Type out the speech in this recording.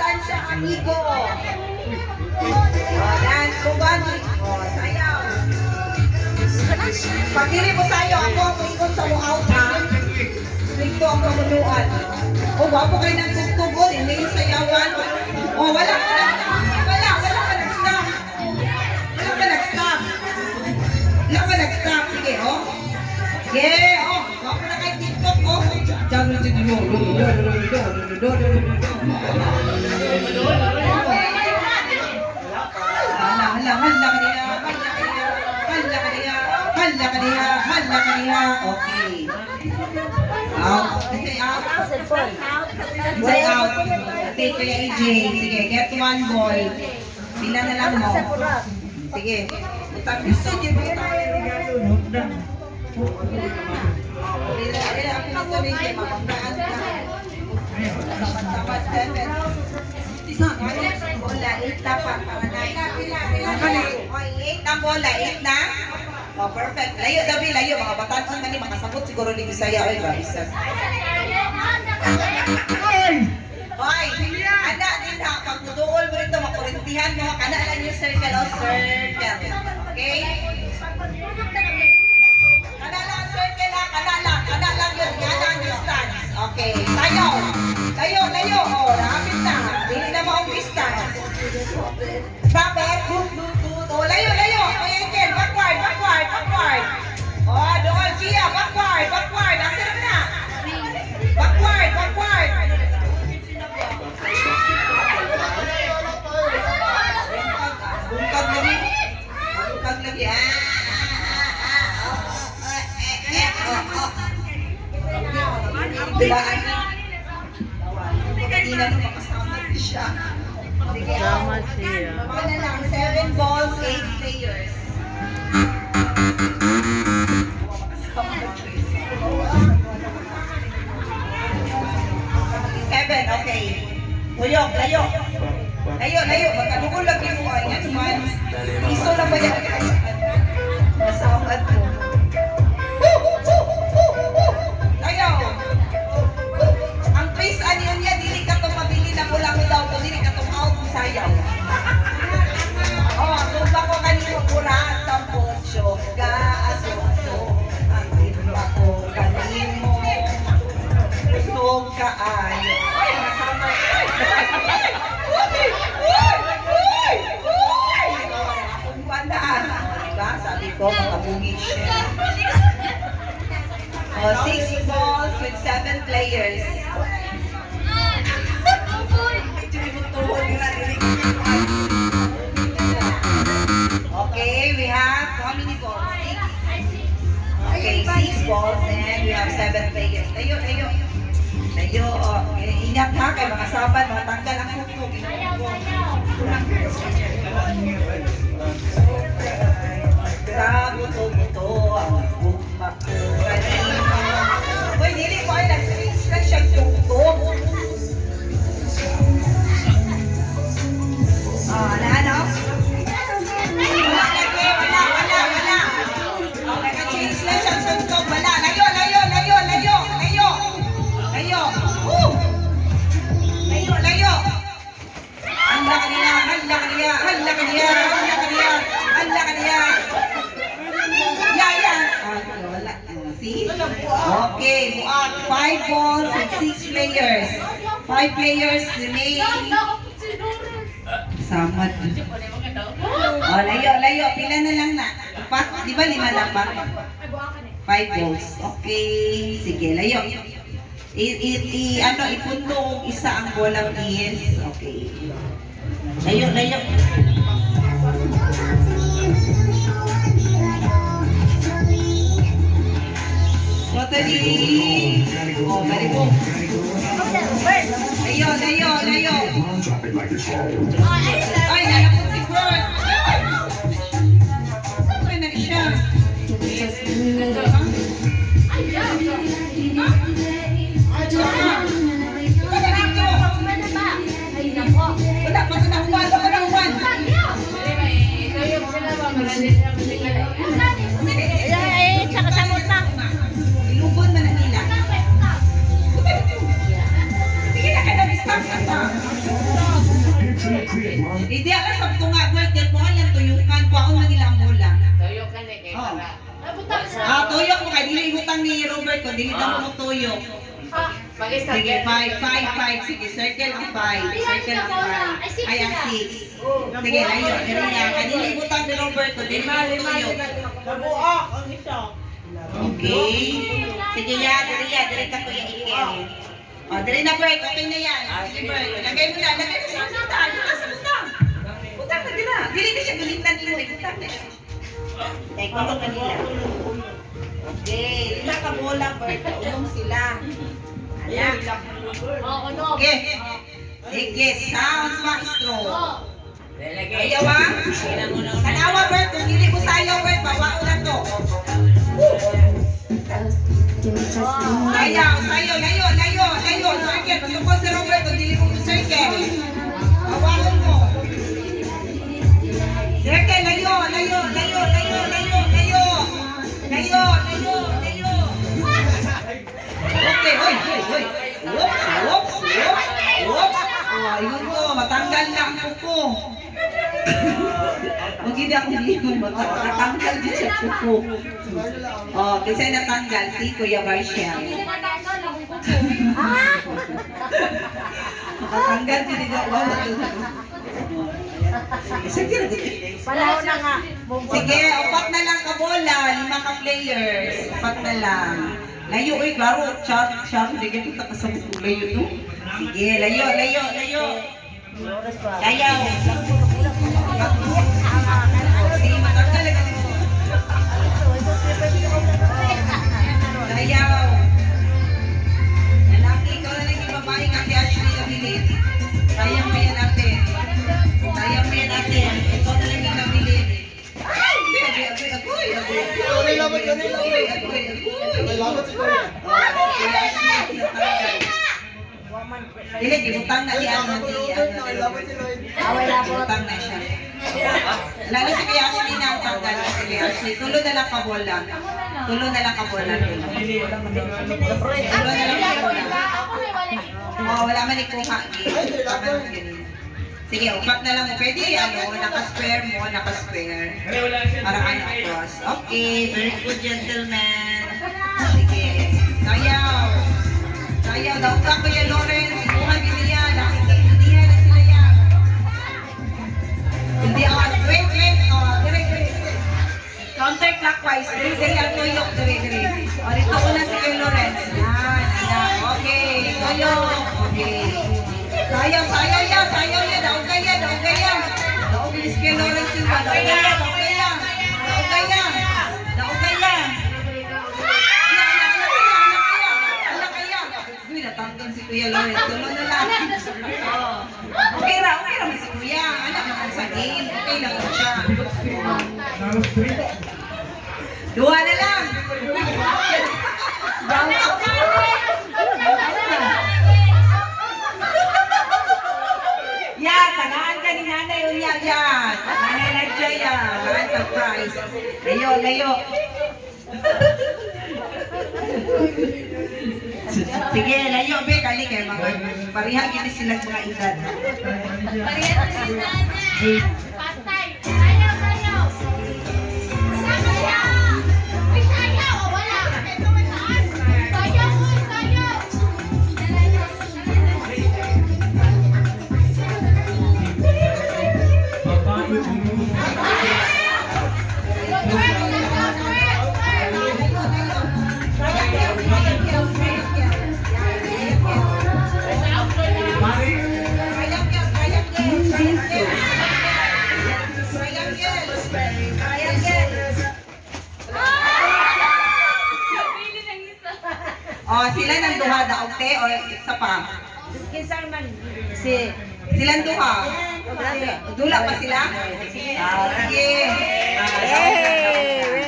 distansya, amigo. O, yan. Kubani. O, sayaw. Pagdili mo sayo, ako ang ikot sa luaw, ha? Dito ang kamunuan. O, wapo kayo ng tugtugol, hindi yung sayawan. O, wala ka nag-stop. Wala, wala ka nag-stop. Wala ka nag-stop. Wala ka nag-stop. Sige, o. Yeah, oh, wapo na kay TikTok, oh. Jangan jadi yo, yo, hala ka niya, hala ka niya. Okay. Out. Say out. Say out. Take kaya AJ. Sige, get one ball. Pila na lang mo. Sige. Utang gusto niyo ba tayo regalo, no? Pila, ako gusto rin siya, mapagdaan ka. Sabat-sabat, seven. Bola, eight na pa. Na bola, eight na. Oh, perfect. Layo, dabi, layo. Mga batan ko ni makasabot siguro ni Bisaya. Oy, grabe. Hoy, ana din ha, pag mo rito, makurintihan mo, kana lang yung circle o circle. Dilaan na. Hindi na makasama siya. Ah. siya. Mga na lang, seven balls, eight players. Seven, okay. Tuyok, layo. Layo, layo. Magkalugol lagi mo. Ayan, man. Iso lang ba yan? Usog ka ayo. Ay, ay, uy, uy, uy, uy. Akong bandaan. Diba? Sabi ko, mga bugis siya. Oh, six balls with seven players. Okay, we have how many balls? Six. Okay, six balls and we have seven players medyo uh, ingat ha kay mga sabat, mga tanggal ang kuko. Ginagawa. Okay, muak. Five balls with six players. Five players remain. Samad. Oh, layo, layo. Pila na lang na. Apat, di ba lima lang ba? Five balls. Okay. Sige, layo. I, i, i ano, ipunto kung isa ang bolang is. Okay. Layo, layo. Rosary. Oh, bali po. Ayun, ayun, ayun. Ay, nalapot si Ford. Saan na siya? Wala, Hindi ako sa tunga, birthday mo, alam tuyukan, kuwaon man nila ang. Toyo ka na kay Oh. para. Ah, tuyok mo kay dili hutang ni Robert ko, dili daw mo tuyok. Sige, five, five, five. Sige, circle ang five. Circle ang five. Ay, ang six. Sige, layo. Dili niya. Kanili butang ni Robert ko, dili mo tuyok. Okay. Sige, ya, dili ya, dili ka kuya Ikel. O, dili na break, okay na yan. Sige, break. Lagay mo na, lagay mo sa sa butang. Butang na. Dili na siya gulitan mo, eh. butang na siya. Kaya ko kanila. Okay, lima ka bola, Bert. Ulong sila. Ayan. Oo, no. Okay. Sige, sounds maestro. Ayaw ha? Tanawa, Bert. Kung hindi mo sayaw, Bert, bawao na to. Sayaw, sayaw, layo, layo, layo. Circle. Pasok ko si Robert. Kung hindi mo circle. Hindi ako ligon, matanggal din siya kuko. Oh, kasi natanggal si Kuya Barshel. Matanggal din niya. Wow. Sige, Palaw na nga. Sige, upat na lang ka bola, lima ka players. Upat na lang. Layo, uy, klaro, char, char, hindi ka kita kasabot ko layo, no? Sige, layo, layo, layo. Layo. Layo. Dili, gibutang na ni ano, Ako ni Robert, ano, ni nakilaban si Robert. Lloyd. Away labot. Gibutang na siya. Lalo si kay Ashley na ang tanggal. Si kay Ashley, tulo na lang kabola. Tulo na lang kabola. Tulo. Tulo na lang kabola. Oh, wala man ikuha. Sige, upat na lang. Pwede, ano, naka-square mo, naka-square. Para ano across. Okay, very good, gentlemen. Sige. Sayaw. Sayaw. Daw ka, Kuya Lawrence. Natanggal si Kuya Lawrence. Tulo na lang. Oh. Okay ra, okay ra si Kuya. Anak naman sa game. Okay lang siya. Dua na lang. Yan, tagaan ka ni Nanay Unya yan. Nanay Nadja yan. Ka prize. Layo, layo. Sige, layo, be. Kali kayo mga parihan gini silang mga edad. Patay. Sayaw, sayaw. Oh, sila nang duha daog te o isa pa. Si silang duha. Dula pa sila? Ah, sige. Ah,